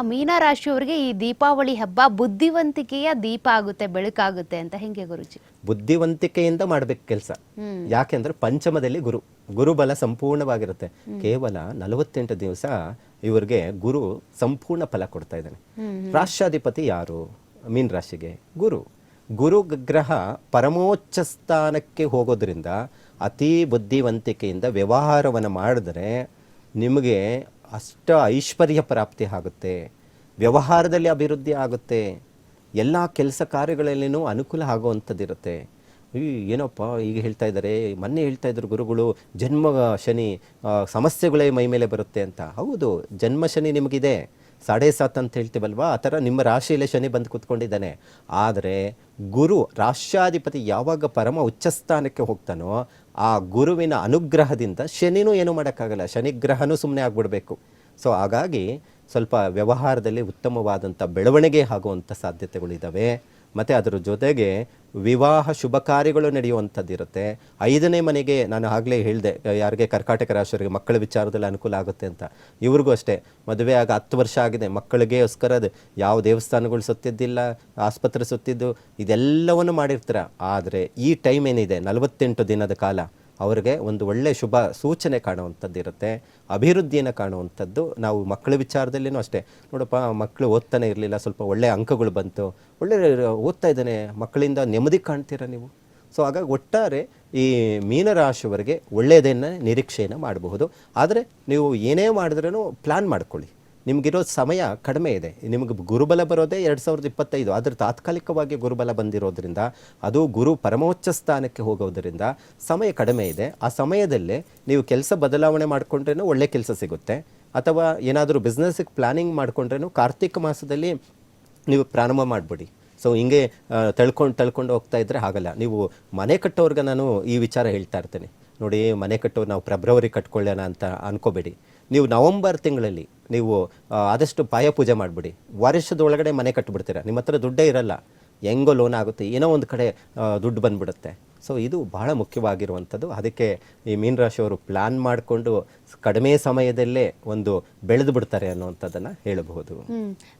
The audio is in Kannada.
ಆ ಮೀನ ರಾಶಿಯವರಿಗೆ ಈ ದೀಪಾವಳಿ ಹಬ್ಬ ಬುದ್ಧಿವಂತಿಕೆಯ ದೀಪ ಆಗುತ್ತೆ ಬೆಳಕಾಗುತ್ತೆ ಅಂತ ಹೆಂಗೆ ಗುರುಜಿ? ಬುದ್ಧಿವಂತಿಕೆಯಿಂದ ಮಾಡ್ಬೇಕು ಕೆಲಸ. ಯಾಕೆಂದ್ರೆ ಪಂಚಮದಲ್ಲಿ ಗುರು ಗುರುಬಲ ಸಂಪೂರ್ಣವಾಗಿರುತ್ತೆ. ಕೇವಲ ನಲವತ್ತೆಂಟು ದಿವಸ ಇವ್ರಿಗೆ ಗುರು ಸಂಪೂರ್ಣ ಫಲ ಕೊಡ್ತಾ ಇದ್ದಾನೆ. ರಾಷ್ಟ್ರಾಧಿಪತಿ ಯಾರು? ಮೀನ್ ರಾಶಿಗೆ ಗುರು. ಗುರು ಗ್ರಹ ಪರಮೋಚ್ಚ ಸ್ಥಾನಕ್ಕೆ ಹೋಗೋದ್ರಿಂದ ಅತಿ ಬುದ್ಧಿವಂತಿಕೆಯಿಂದ ವ್ಯವಹಾರವನ್ನು ಮಾಡಿದ್ರೆ ನಿಮಗೆ ಅಷ್ಟ ಐಶ್ವರ್ಯ ಪ್ರಾಪ್ತಿ ಆಗುತ್ತೆ, ವ್ಯವಹಾರದಲ್ಲಿ ಅಭಿವೃದ್ಧಿ ಆಗುತ್ತೆ, ಎಲ್ಲ ಕೆಲಸ ಕಾರ್ಯಗಳಲ್ಲಿನೂ ಅನುಕೂಲ ಆಗುವಂಥದ್ದಿರುತ್ತೆ. ಏನಪ್ಪ ಈಗ ಹೇಳ್ತಾ ಇದ್ದಾರೆ, ಮೊನ್ನೆ ಹೇಳ್ತಾ ಇದ್ರು ಗುರುಗಳು, ಜನ್ಮ ಶನಿ ಸಮಸ್ಯೆಗಳೇ ಮೈ ಮೇಲೆ ಬರುತ್ತೆ ಅಂತ. ಹೌದು, ಜನ್ಮ ಶನಿ ನಿಮಗಿದೆ, ಸಾಡೆ ಸಾತ್ ಅಂತ ಹೇಳ್ತೀವಲ್ವಾ? ಆ ಥರ ನಿಮ್ಮ ರಾಶಿಯಲ್ಲೇ ಶನಿ ಬಂದು ಕೂತ್ಕೊಂಡಿದ್ದಾನೆ. ಆದರೆ ಗುರು ರಾಷ್ಟ್ರಾಧಿಪತಿ ಯಾವಾಗ ಪರಮ ಉಚ್ಚಸ್ಥಾನಕ್ಕೆ ಹೋಗ್ತಾನೋ ಆ ಗುರುವಿನ ಅನುಗ್ರಹದಿಂದ ಶನಿನೂ ಏನು ಮಾಡೋಕ್ಕಾಗಲ್ಲ. ಶನಿಗ್ರಹನೂ ಸುಮ್ಮನೆ ಆಗ್ಬಿಡ್ಬೇಕು. ಸೊ ಹಾಗಾಗಿ ಸ್ವಲ್ಪ ವ್ಯವಹಾರದಲ್ಲಿ ಉತ್ತಮವಾದಂಥ ಬೆಳವಣಿಗೆ ಆಗುವಂಥ ಸಾಧ್ಯತೆಗಳಿದ್ದಾವೆ ಮತ್ತು ಅದರ ಜೊತೆಗೆ ವಿವಾಹ ಶುಭ ಕಾರ್ಯಗಳು ನಡೆಯುವಂಥದ್ದಿರುತ್ತೆ ಐದನೇ ಮನೆಗೆ ನಾನು ಆಗಲೇ ಹೇಳಿದೆ, ಯಾರಿಗೆ ಕರ್ಕಾಟಕ ರಾಶಿಯವರಿಗೆ ಮಕ್ಕಳ ವಿಚಾರದಲ್ಲಿ ಅನುಕೂಲ ಆಗುತ್ತೆ ಅಂತ. ಇವ್ರಿಗೂ ಅಷ್ಟೇ. ಮದುವೆ ಆಗ ಹತ್ತು ವರ್ಷ ಆಗಿದೆ. ಮಕ್ಕಳಿಗೆಗೋಸ್ಕರ ಅದು. ಯಾವ ದೇವಸ್ಥಾನಗಳು ಸುತ್ತಿದ್ದಿಲ್ಲ, ಆಸ್ಪತ್ರೆ ಸುತ್ತಿದ್ದು, ಇದೆಲ್ಲವನ್ನು ಮಾಡಿರ್ತಾರೆ. ಆದರೆ ಈ ಟೈಮ್ ಏನಿದೆ? ನಲವತ್ತೆಂಟು ದಿನದ ಕಾಲ. ಅವರಿಗೆ ಒಂದು ಒಳ್ಳೆ ಶುಭ ಸೂಚನೆ ಕಾಣುವಂಥದ್ದು ಇರುತ್ತೆ ಅಭಿವೃದ್ಧಿಯನ್ನು ಕಾಣುವಂಥದ್ದು ನಾವು ಮಕ್ಕಳ ವಿಚಾರದಲ್ಲಿನೂ ಅಷ್ಟೇ. ನೋಡಪ್ಪ, ಮಕ್ಕಳು ಓದ್ತಾನೆ ಇರಲಿಲ್ಲ, ಸ್ವಲ್ಪ ಒಳ್ಳೆ ಅಂಕಗಳು ಬಂತು. ಒಳ್ಳೆ ಓದ್ತಾ ಇದ್ದಾನೆ, ಮಕ್ಕಳಿಂದ ನೆಮ್ಮದಿ ಕಾಣ್ತೀರಾ ನೀವು? ಸೊ, ಹಾಗಾಗಿ ಒಟ್ಟಾರೆ ಈ ಮೀನರಾಶಿಯವರಿಗೆ ಒಳ್ಳೆಯದನ್ನು ನಿರೀಕ್ಷೆಯನ್ನು ಮಾಡಬಹುದು. ಆದರೆ ನೀವು ಏನೇ ಮಾಡಿದ್ರೂ ಪ್ಲ್ಯಾನ್ ಮಾಡ್ಕೊಳ್ಳಿ. ನಿಮಗಿರೋ ಸಮಯ ಕಡಿಮೆ ಇದೆ. ನಿಮಗೆ ಗುರುಬಲ ಬರೋದೇ ಎರಡು ಸಾವಿರದ ಇಪ್ಪತ್ತೈದು. ಆದರೆ ತಾತ್ಕಾಲಿಕವಾಗಿ ಗುರುಬಲ ಬಂದಿರೋದ್ರಿಂದ, ಅದು ಗುರು ಪರಮೋಚ್ಚ ಸ್ಥಾನಕ್ಕೆ ಹೋಗೋದ್ರಿಂದ ಸಮಯ ಕಡಿಮೆ ಇದೆ. ಆ ಸಮಯದಲ್ಲೇ ನೀವು ಕೆಲಸ ಬದಲಾವಣೆ ಮಾಡಿಕೊಂಡ್ರೇನೂ ಒಳ್ಳೆ ಕೆಲಸ ಸಿಗುತ್ತೆ. ಅಥವಾ ಏನಾದರೂ ಬಿಸ್ನೆಸ್ಗೆ ಪ್ಲಾನಿಂಗ್ ಮಾಡಿಕೊಂಡ್ರೇನು ಕಾರ್ತಿಕ ಮಾಸದಲ್ಲಿ ನೀವು ಪ್ರಾರಂಭ ಮಾಡಿಬಿಡಿ. ಸೊ ಹಿಂಗೆ ತಳ್ಕೊಂಡು ತಳ್ಕೊಂಡು ಹೋಗ್ತಾ ಇದ್ದರೆ ಆಗಲ್ಲ. ನೀವು ಮನೆ ಕಟ್ಟೋರ್ಗೆ ನಾನು ಈ ವಿಚಾರ ಹೇಳ್ತಾ ಇರ್ತೇನೆ. ನೋಡಿ, ಮನೆ ಕಟ್ಟೋ ನಾವು ಫೆಬ್ರವರಿ ಕಟ್ಕೊಳ್ಳೋಣ ಅಂತ ಅನ್ಕೋಬೇಡಿ. ನೀವು ನವಂಬರ್ ತಿಂಗಳಲ್ಲಿ ನೀವು ಆದಷ್ಟು ಪಾಯ ಪೂಜೆ ಮಾಡಿಬಿಡಿ. ವರ್ಷದೊಳಗಡೆ ಮನೆ ಕಟ್ಟಿಬಿಡ್ತೀರ ನಿಮ್ಮ ಹತ್ರ ದುಡ್ಡೇ ಇರಲ್ಲ. ಹೆಂಗೋ ಲೋನ್ ಆಗುತ್ತೆ. ಏನೋ ಒಂದು ಕಡೆ ದುಡ್ಡು ಬಂದ್ಬಿಡುತ್ತೆ. ಸೊ ಇದು ಬಹಳ ಮುಖ್ಯವಾಗಿರುವಂಥದ್ದು. ಅದಕ್ಕೆ ಈ ಮೀನರಾಶಿಯವರು ಪ್ಲಾನ್ ಮಾಡಿಕೊಂಡು ಕಡಿಮೆ ಸಮಯದಲ್ಲೇ ಒಂದು ಬೆಳೆದು ಬಿಡ್ತಾರೆ ಅನ್ನುವಂಥದ್ದನ್ನು ಹೇಳಬಹುದು.